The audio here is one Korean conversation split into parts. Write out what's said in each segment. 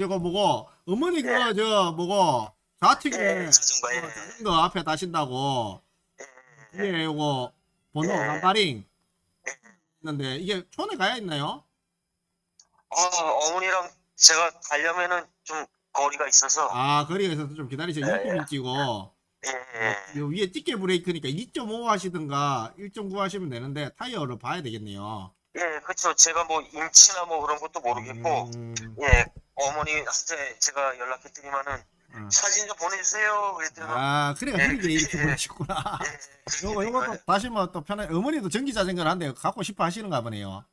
이거 뭐고 어머니 그저 뭐고 좌측에 예, 자전거, 예. 어, 자전거 앞에 다신다고 예, 이게 요거 번호 예. 남바링 있는데 이게 촌에 가야 있나요? 어, 어머니랑 제가 가려면은 좀 거리가 있어서 아 거리가 있어서 좀 기다리세요. 예, 6분 찍고 예, 예. 요 위에 띠게 브레이크니까 2.5 하시든가 1.9 하시면 되는데 타이어를 봐야 되겠네요. 예, 그렇죠. 제가 뭐 인치나 뭐 그런 것도 모르겠고 음, 예, 어머니한테 제가 연락했더니만은 어. 사진 좀 보내주세요. 그랬더니 아 그래가 예, 그렇게 이렇게 예. 보내셨구나. 예, 요거 요것도 다시면 또 편해. 어머니도 전기 자전거를 한대 갖고 싶어 하시는가 보네요.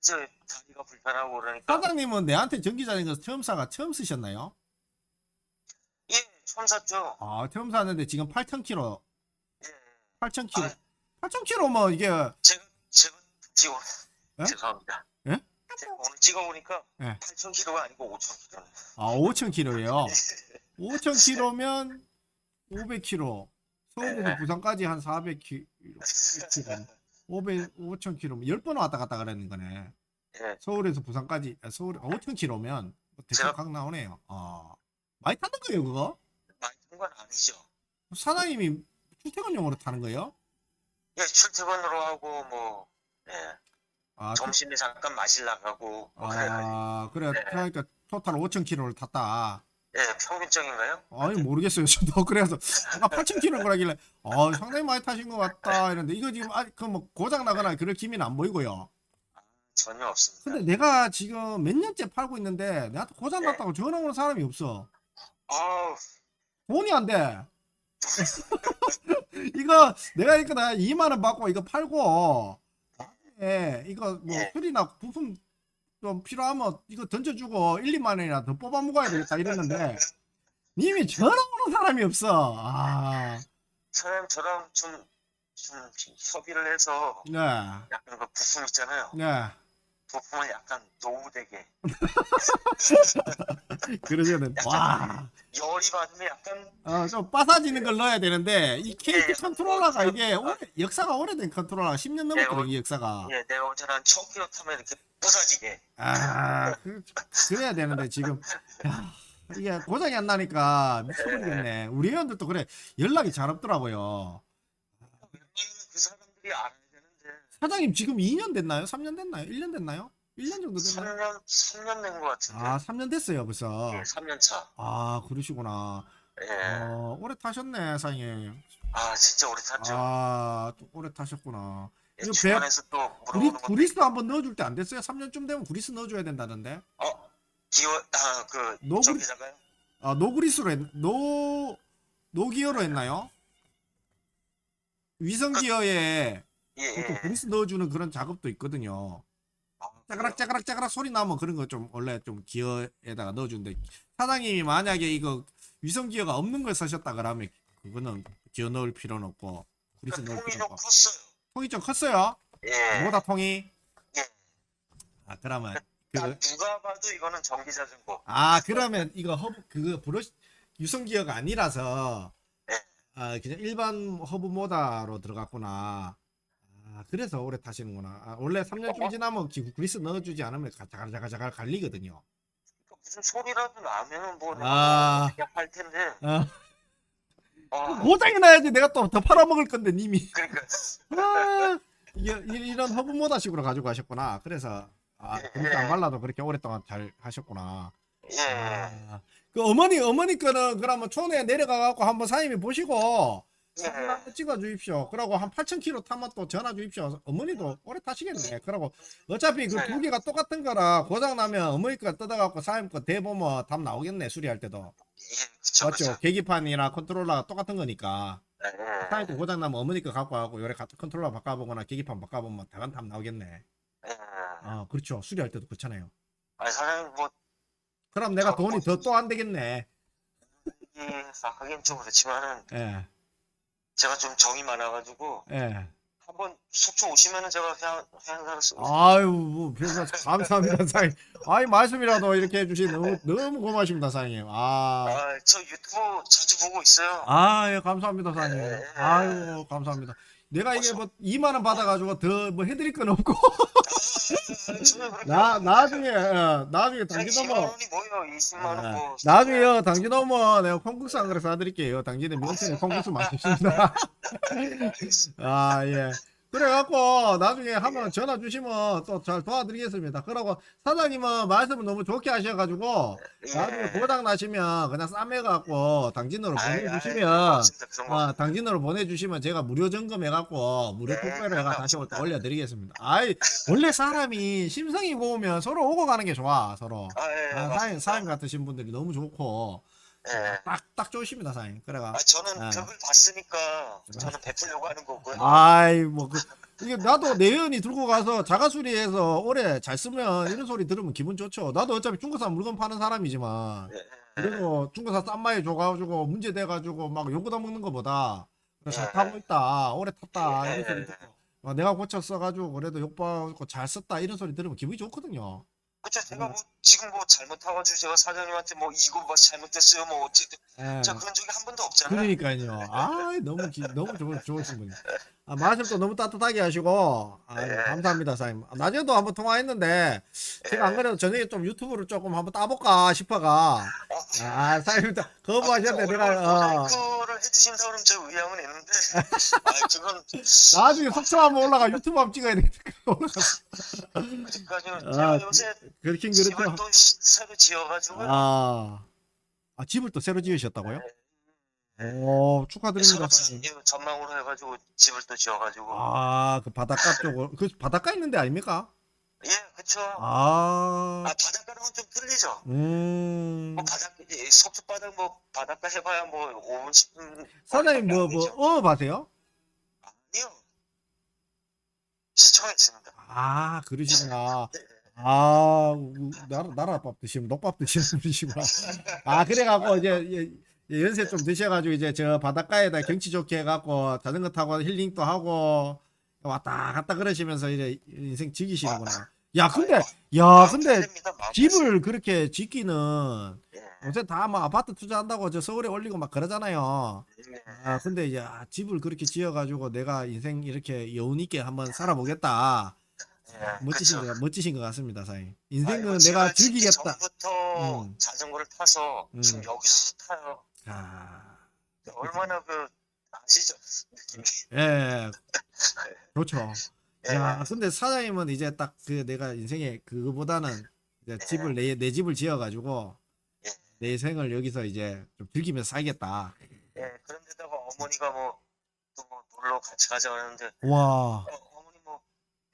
저 다리가 불편하고 그러니까 사장님은 내한테 전기 자전거 처음 사가 처음 쓰셨나요? 예, 처음 샀죠. 아 처음 샀는데 지금 8,000km, 예, 8,000km, 아. 8,000km 뭐 이게 제가 제가 찍어 예? 죄송합니다. 예? 제가 오늘 찍어보니까 예. 8,000km가 아니고 5,000km. 아 5,000km예요. 5,000km면 500km. 서울에서 예. 부산까지 한 400km. 500, 5,000km. 10번 왔다 갔다 그러는 거네. 예, 서울에서 부산까지, 아, 서울, 5,000km면 대충 제가- 각 나오네요. 아, 많이 타는 거예요, 그거? 많이 탄건 아니죠. 사장님이 출퇴근용으로 타는 거예요? 예, 출퇴근으로 하고 뭐 예, 아, 점심에 잠깐 마실 나가고 뭐 그래가지고 아, 그래. 네. 그러니까 토탈 5,000km를 탔다. 예, 평균적인가요? 아니 모르겠어요. 저도 그래서 아까 8,000km 그러길래 아 상당히 많이 타신 것 같다 이런데 이거 지금 아직 그뭐 고장 나거나 그럴 기미는 안 보이고요. 전혀 없습니다. 근데 내가 지금 몇 년째 팔고 있는데 내한테 고장 났다고 전화 오는 사람이 없어. 아우, 돈이 안 돼. 이거 내가 이거 나 2만 원 받고 이거 팔고 예 이거 뭐 예. 수리나 부품 좀 필요하면 이거 던져주고 1, 2만 원이나 더 뽑아 먹어야 되겠다 이랬는데 님이 전화 오는 사람이 없어. 아, 사장님 저랑 좀, 좀 협의를 해서 네, 약간 그 부품 있잖아요. 네. 부품을 약간 노후되게. 그러면은 와, 열이 받으면 약간 어, 좀 빠사지는 걸 넣어야 되는데 이 KT 예, 컨트롤러가 뭐, 이게 오래, 역사가 오래된 컨트롤러가 10년 넘었거든 이 역사가. 예, 내가 언제나 한 1000km 타면 이렇게 부서지게. 아, 그, 그래야 되는데 지금. 야, 이게 고장이 안 나니까 미쳐버리겠네. 우리 회원들도 그래 연락이 잘 없더라고요. 웬만하면 그 사람들이 되는데 사장님 지금 2년 됐나요? 3년 됐나요? 1년 됐나요? 1년 정도 됐나요? 3년 3년 된 것 같은데 아, 3년 됐어요 벌써. 예, 3년 차. 아, 그러시구나. 예. 어, 오래 타셨네, 사장님. 아 진짜 오래 탔죠. 아, 또 오래 타셨구나. 예, 이거 주변에서 또 구리, 물어보는. 구리스 한번 넣어줄 때 안 됐어요? 3년쯤 되면 구리스 넣어줘야 된다던데. 어, 기어 아그 노블- 저기다가요? 아, 노구리스로 했, 노, 노기어로 했나요? 위성 기어에 예, 보통 예. 구리스 넣어주는 그런 작업도 있거든요. 아, 짜그락 짜그락 짜그락 소리 나면 그런 거 좀 원래 좀 기어에다가 넣어주는데 사장님이 만약에 이거 위성 기어가 없는 걸 쓰셨다 그러면 그거는 기어 넣을 필요는 없고 구리스 그 넣을 통이 필요 좀 없고 컸어요. 통이 좀 컸어요? 예. 뭐다 통이? 예. 아 그러면 나 그, 누가 봐도 이거는 전기 자전거. 아 그러면 이거 허브 그거 브러쉬 유성 기어가 아니라서 네. 아 그냥 일반 허브 모다로 들어갔구나. 아 그래서 오래 타시는구나. 아, 원래 3년쯤 지나면 기- 그리스 넣어주지 않으면 자갈자갈자갈 갈리거든요. 무슨 소리라도 나면은 뭐 아. 그냥 할 텐데. 아, 어, 고장이 나야지 내가 또 더 팔아먹을 건데 님이. 그러니까 아, 이게 이- 이런 허브 모다식으로 가지고 가셨구나. 그래서 아 그렇게 안 발라도 그렇게 오랫동안 잘 하셨구나. 예. 아, 그 어머니 어머니 거는 그러면 촌에 내려가 갖고 한번 사장님이 보시고 사진 예. 한번 찍어 주십시오. 그러고 한 8,000km 타면 또 전화 주십시오. 어머니도 오래 타시겠네. 그러고 어차피 그 두 개가 똑같은 거라 고장 나면 어머니 거 뜯어 갖고 사장님 거 대보면 답 나오겠네. 수리할 때도. 예, 그쵸, 맞죠? 그쵸. 계기판이나 컨트롤러가 똑같은 거니까. 예, 예. 사장님 거 고장 나면 어머니 거 갖고 가고 요래 컨트롤러 바꿔보거나 계기판 바꿔보면 대간 답 나오겠네. 예. 아, 그렇죠. 수리할 때도 그렇잖아요. 아니 사장님 뭐 그럼 내가 돈이 더 또 안 되겠네. 예, 하긴 좀 그렇지만은 예. 제가 좀 정이 많아가지고 예. 한번 속초 오시면은 제가 그냥 그냥 쓰 아유, 뭐, 별말 감사합니다, 사장님. 아이, 말씀이라도 이렇게 해주시 너무, 너무 고마십니다, 사장님. 아, 아, 저 유튜브 자주 보고 있어요. 아, 예, 감사합니다, 사장님. 예. 아유, 감사합니다. 내가 이게 뭐, 2만원 받아가지고 더 뭐 해드릴 건 없고. 나 나중에 어, 나중에 당진 20만 넘어. 원이 뭐예요? 20만 원 예. 뭐. 나중에 요. 당진 넘어. 내가 콩국수 한 그릇 사드릴게요. 당진에 명태는 콩국수 맛있습니다. 아 예 그래갖고 나중에 한번 전화 주시면 또 잘 도와드리겠습니다 그러고 사장님은 말씀을 너무 좋게 하셔가지고 나중에 예. 고장 나시면 그냥 싸매갖고 당진으로 아이, 보내주시면. 그런 거. 아, 당진으로 보내주시면 제가 무료 점검해갖고 무료 네, 특별히 해가 다시 고맙습니다. 올려드리겠습니다. 아이 원래 사람이 심성이 고우면 서로 오고 가는 게 좋아 서로. 아, 예, 아, 사인 맞습니다. 사인 같으신 분들이 너무 좋고 예. 딱 딱 좋으십니다 사인. 그래가 아, 저는 아. 덕을 봤으니까 저는 베풀려고 하는 거고요. 아이 뭐 그, 이게 나도 내연이 들고 가서 자가수리해서 오래 잘 쓰면 이런 소리 들으면 기분 좋죠. 나도 어차피 중고산 물건 파는 사람이지만 예, 예. 그리고 중고사 싼 마에 줘가지고 문제 돼가지고 막 욕을 먹는 것보다 그래, 잘 예. 타고 있다 오래 탔다 예. 이런 소리 듣고 아, 내가 고쳐 써가지고 그래도 욕받고 잘 썼다 이런 소리 들으면 기분이 좋거든요 그쵸 음. 제가 뭐 지금 뭐 잘못하가지고 제가 사장님한테 뭐 이거 뭐 잘못됐어요 뭐 어쨌든 예. 저 그런 적이 한 번도 없잖아요. 그러니까요 아 너무 기, 너무 좋은 좋으신 분이 아, 말씀도 너무 따뜻하게 하시고 아, 예. 감사합니다 사장님 아, 낮에도 한번 통화했는데 제가 안 그래도 저녁에 좀 유튜브를 조금 한번 따볼까 싶어가 아 사장님 또 거부하셨네 내가 어. 해주신다 그러면 저 의향은 있는데 아 그건 나중에 속초 한번 올라가 유튜브 한번 찍어야 되니까 올라가서 아직까지는 아, 제가 요새 그렇긴 집을 그렇죠. 또 시- 새로 지어가지고 아, 아 집을 또 새로 지으셨다고요? 오 축하드립니다. 서랍산 사장님. 전망으로 해가지고 집을 또 지어가지고 아, 그 바닷가 쪽으로 그 바닷가 있는데 아닙니까? 예 그쵸. 아, 아, 바닷가랑은 좀 틀리죠. 음, 뭐 바닷가 예, 속초 바닥 뭐 바닷가 해봐야 뭐 5분 10분 사장님 뭐 뭐 어업 하세요? 아니요. 시청에 있습니다. 아, 그러시구나. 아, 우- 나라 나라밥 드시면 녹밥 드시는 분이시구나. 아, 그래갖고 이제 예, 예, 연세 좀 드셔가지고 이제 저 바닷가에다 경치 좋게 해갖고 자전거 타고 힐링도 하고 왔다 갔다 그러시면서 이제 인생 즐기시는구나. 야, 근데 야, 근데 됩니다, 마음 집을 그렇게 짓기는 예, 요새 다뭐 아파트 투자한다고 저 서울에 올리고 막 그러잖아요. 예. 아, 근데 아, 집을 그렇게 지어가지고 내가 인생 이렇게 여운 있게 한번 살아보겠다. 예, 멋지신 그쵸. 거 멋지신 것 같습니다, 사장님. 인생은 아이고, 내가 제가 짓기 즐기겠다. 전부터 음. 자전거를 타서 음. 지금 여기서 타요. 아, 얼마나 그 아시죠? 느낌이. 예, 그렇죠. 예. 야, 근데 사장님은 이제 딱 그 내가 인생에 그거보다는 이제 집을 내, 내 집을 지어가지고 예. 내 생을 여기서 이제 좀 즐기면서 살겠다. 예, 그런데다가 어머니가 뭐, 또 뭐 놀러 같이 가자 하는데, 와, 어, 어머니 뭐,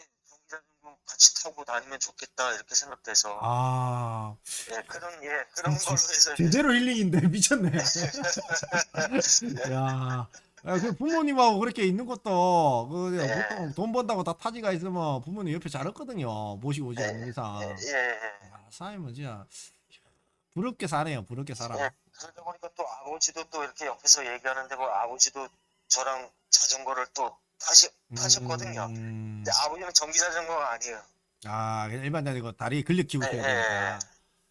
예, 경기자전거 같이 타고 다니면 좋겠다, 이렇게 생각돼서, 아, 예, 그런, 예, 그런. 걸로 해서, 제대로 힐링인데 미쳤네. 야, 야, 그 부모님하고 그렇게 있는 것도 그 네. 보통 돈 번다고 다 타지가 있으면 부모님 옆에 잘 없거든요. 모시고 오지 않는 이상. 예, 예, 아, 사람은 진짜 부럽게 사네요. 부럽게 살아. 예. 그러다 보니까 또 아버지도 또 이렇게 옆에서 얘기하는데, 뭐, 아버지도 저랑 자전거를 또 타시, 타셨거든요. 음, 근데 아버지는 전기 자전거가 아니에요. 아, 그냥 일반적이고 다리 근력 키우셔야 예, 되니까.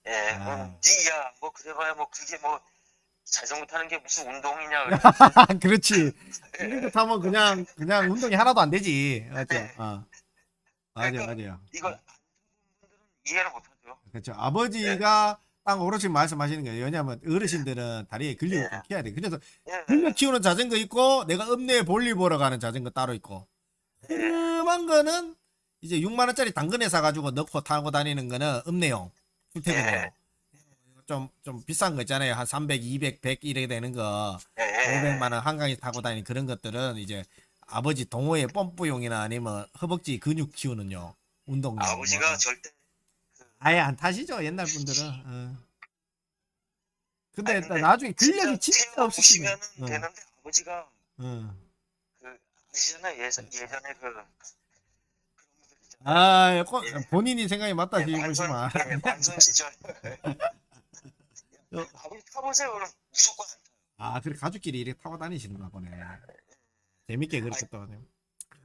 예, 아. 그럼 니야, 뭐, 그래봐야 뭐, 그게 뭐, 자전거 타는 게 무슨 운동이냐. 그렇지. 이렇게 타면 그냥 그냥 운동이 하나도 안 되지. 맞죠? 네. 어. 맞아요, 그러니까 맞아요. 이걸 분들은 이해를 못하죠. 그렇죠. 아버지가 딱 어르신 말씀하시는 거예요. 왜냐하면 어르신들은 다리에 근력을 네. 좀 키워야 돼. 그래서 예, 근력 키우는 자전거 있고 내가 읍내에 볼일 보러 가는 자전거 따로 있고 흠한 거는 이제 6만 원짜리 당근에 사가지고 넣고 타고 다니는 거는 읍내용 출퇴근용. 네. 좀, 좀 비싼 거 있잖아요. 한 300, 200, 100 이렇게 되는 거. 예, 예. 500만 원 한강에 타고 다니는 그런 것들은 이제 아버지 동호회 펌프용이나 아니면 허벅지 근육 키우는 요. 운동용. 아버지가 뭐. 절대 아예 안 타시죠 옛날 분들은. 어. 근데, 아니, 근데 나중에 근력이 진짜 없으시면. 보시면 어, 되는데 아버지가 어. 그 아시잖아요 예전 예전에 그. 아, 꼭 본인이 생각이 맞다 예. 관선, 예, 관선 시절. 어. 아버지 타보세요 그럼 무조건 안 타요. 아, 그래 가족끼리 이렇게 타고 다니시는가 보네. 재밌게 그렇게 또. 하네요.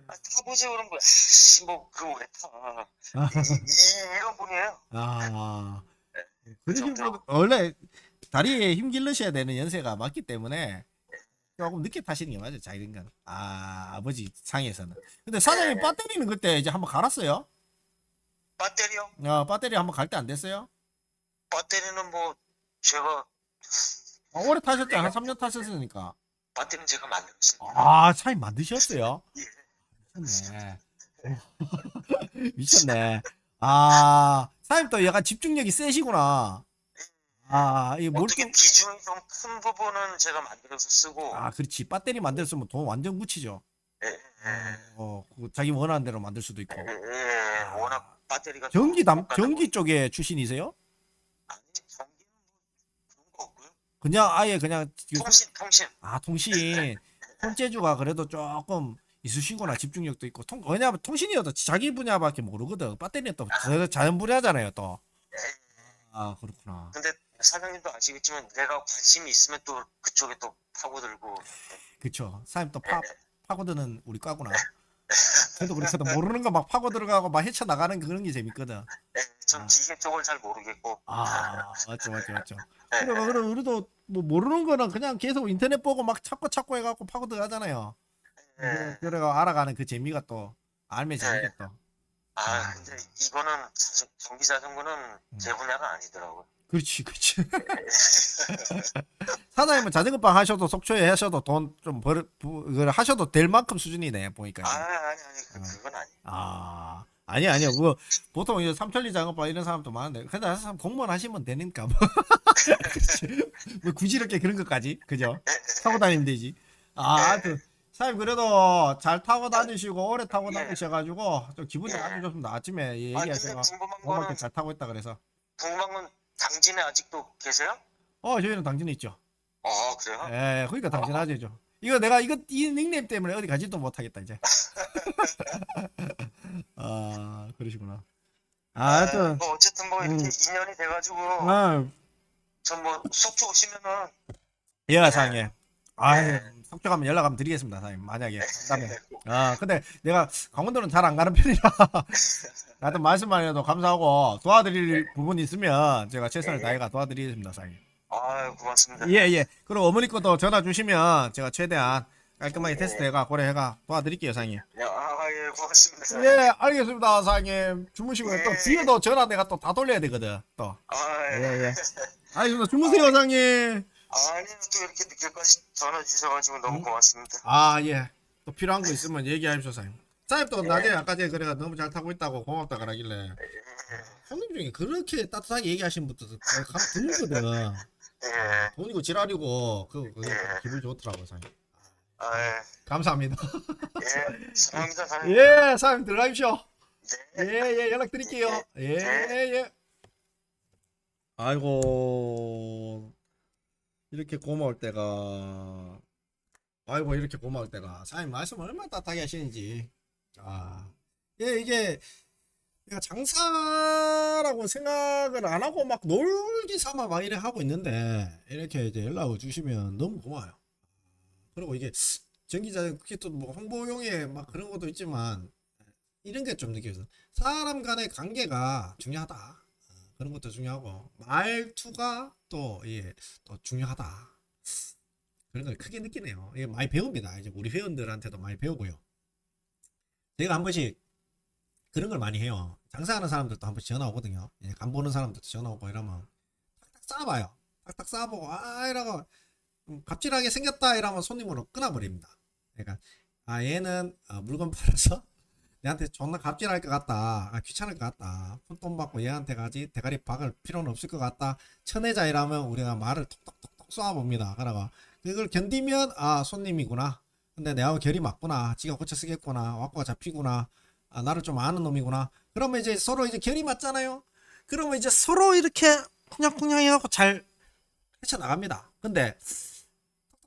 아, 타보세요 그럼 뭐 아씨 뭐그 왜 타? 이, 이, 이런 분이에요. 아, 네. 그러신 분 원래 다리에 힘 길러셔야 되는 연세가 맞기 때문에 조금 늦게 타시는 게 맞아요, 자기가. 아, 아버지 상에서는. 근데 사장님 네. 배터리는 그때 이제 한번 갈았어요? 배터리요? 어, 배터리 한번 갈 때 안 됐어요? 배터리는 뭐 제가 아, 오래 타셨잖아. 한 3년 타셨으니까. 배터리는 제가 만들었습니다. 아, 차이 만드셨어요? 예. 미쳤네. 미쳤네. 아, 사장님 또 약간 집중력이 세시구나. 아, 이 어떻게 몰두, 비중이 좀 큰 부분은 제가 만들어서 쓰고 아, 그렇지. 배터리 만들었으면 돈 완전 묻히죠. 예, 예, 어, 그 자기 원하는 대로 만들 수도 있고. 예, 예, 워낙 배터리가 전기 담, 좀 전기 쪽에 출신이세요? 아니 전기는 뭐 그런 거 없고요. 그냥 아예 그냥 그- 통신 통신 아 통신 손재주가 그래도 조금 있으시구나 집중력도 있고 통 왜냐면 통신이어도 자기 분야밖에 모르거든 배터리는 또 자- 자연 분야잖아요 또. 아 그렇구나. 근데 사장님도 아시겠지만 내가 관심이 있으면 또 그쪽에 또 파고들고 그쵸. 사장님 또 파, 파고드는 우리 과구나. 저도 그렇거든. 모르는 거 막 파고 들어가고 막 헤쳐 나가는 그런 게 재밌거든. 예, 전 아. 기계 쪽을 잘 모르겠고 아 맞죠 맞죠 맞죠. 예, 그래 그래 우리도 뭐 모르는 거는 그냥 계속 인터넷 보고 막 찾고 찾고 해갖고 파고 들어가잖아요. 예. 그래가 알아가는 그 재미가 또 알면 재미겠다. 아 근데 이거는 자전, 전기 자전거는 음. 제 분야가 아니더라고요. 그렇지, 그렇지. 사장님은 자전거방 하셔도 속초에 하셔도 돈 좀 벌, 부, 그걸 하셔도 될 만큼 수준이네, 보니까. 아 아니 아니 그, 어. 그건 아니. 아, 아니, 아니요. 뭐, 보통 이제 삼천리 자전거방 이런 사람도 많은데, 근데 사람 공무원 하시면 되니까. 뭐. 뭐 굳이 이렇게 그런 것까지, 그죠? 타고 다니면 되지. 아, 하여튼, 사장님 그래도 잘 타고 다니시고, 오래 타고 예. 다니셔가지고, 좀 기분이 예. 아주 좋습니다. 아침에 아 근데 얘기하시고, 궁금한 거는 잘 타고 있다 그래서. 궁금한 건 당진에 아직도 계세요? 어, 저희는 당진에 있죠. 어 그래요? 예, 그러니까 당신하죠. 이거 내가 이거 이 닉네임 때문에 어디 가지도 못하겠다 이제. 아 그러시구나. 아, 하여튼 뭐 어쨌든 뭐 이렇게 음. 인연이 돼가지고 아, 전뭐 속초 오시면은 예, 사장님. 아, 예. 속초 가면 연락 한번 드리겠습니다, 사장님. 만약에 간다면. 아, 근데 내가 강원도는 잘 안 가는 편이라 하여튼 말씀만 해도 감사하고 도와드릴 부분이 있으면 제가 최선을 예. 다해가 도와드리겠습니다, 사장님. 아유 고맙습니다. 예, 예. 그리고 어머니 것도 전화 주시면 제가 최대한 깔끔하게 테스트해가 고려해가 도와드릴게요, 사장님. 아예 고맙습니다. 예, 알겠습니다, 사장님. 주무시고요. 또 예. 뒤에도 전화 내가 또 다 돌려야 되거든. 또. 아 예. 예, 예. 알겠습니다. 주무세요, 사장님. 아니 또 이렇게 늦게까지 전화 주셔가지고 너무 음. 고맙습니다. 아, 예. 또 필요한 거 있으면 얘기하십시오, 사장님. 사장님 또 낮에 아까 전에 그래가 너무 잘 타고 있다고 고맙다 그러길래 손님 중에 그렇게 따뜻하게 얘기하신 분도 감 드물거든. 예. 돈이고 지랄이고 그 그게 기분 좋더라고, 사장님. 아 예. 감사합니다. 예. 사랑합니다 사장님. 예, 사장님 들어가십시오. 네. 예, 예, 연락 드릴게요. 예, 예. 아이고, 이렇게 고마울 때가, 아이고, 이렇게 고마울 때가, 사장님 말씀 얼마나 따뜻하게 하시는지. 아, 예, 이게, 내가 장사라고 생각을 안 하고 막 놀기 삼아 막 이래 하고 있는데, 이렇게 이제 연락을 주시면 너무 고마워요. 그리고 이게, 전기자, 그게 또 뭐 홍보용에 막 그런 것도 있지만, 이런 게 좀 느껴져서 사람 간의 관계가 중요하다. 어, 그런 것도 중요하고 말투가 또 예, 또 중요하다. 그런 걸 크게 느끼네요. 이게 많이 배웁니다. 이제 우리 회원들한테도 많이 배우고요. 제가 한 번씩 그런 걸 많이 해요. 장사하는 사람들도 한 번씩 전화 오거든요. 예, 간 보는 사람들도 전화 오고 이러면 탁탁 쌓아봐요. 탁탁 쌓아보고 아 이러고 좀 갑질하게 생겼다 이러면 손님으로 끊어버립니다. 그러니까 아 얘는 어, 물건 팔아서 내한테 존나 갑질할 것 같다. 아, 귀찮을 것 같다. 푼돈 받고 얘한테 가지 대가리 박을 필요는 없을 것 같다. 천혜자 이라면 우리가 말을 톡톡톡톡 쏘아봅니다. 그러고 그걸 견디면 아 손님이구나. 근데 내하고 결이 맞구나. 지가 고쳐 쓰겠구나. 와꾸가 잡히구나. 아, 나를 좀 아는 놈이구나. 그러면 이제 서로 이제 결이 맞잖아요. 그러면 이제 서로 이렇게 쿵냥쿵냥 해갖고 잘 헤쳐나갑니다. 근데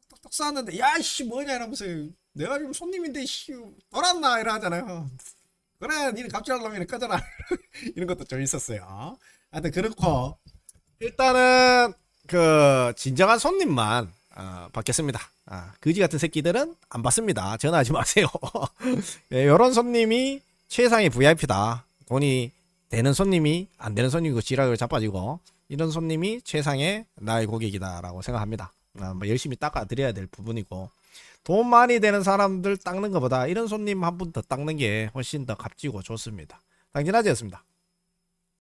톡톡톡톡 쐈는데 야이씨 뭐냐 이러면서 내가 지금 손님인데 씨 돌았나 이러 하잖아요. 그래 니는 갑질할 놈이네 꺼져라 이런 것도 좀 있었어요. 하여튼 그렇고 일단은 그 진정한 손님만 어, 받겠습니다. 아, 거지 같은 새끼들은 안 받습니다. 전화하지 마세요. 예, 이런 손님이 최상의 VIP다. 돈이 되는 손님이 안 되는 손님이고 지락을 자빠지고 이런 손님이 최상의 나의 고객이다라고 생각합니다. 아, 뭐 열심히 닦아드려야 될 부분이고 돈 많이 되는 사람들 닦는 것보다 이런 손님 한 분 더 닦는 게 훨씬 더 값지고 좋습니다. 당진아지였습니다.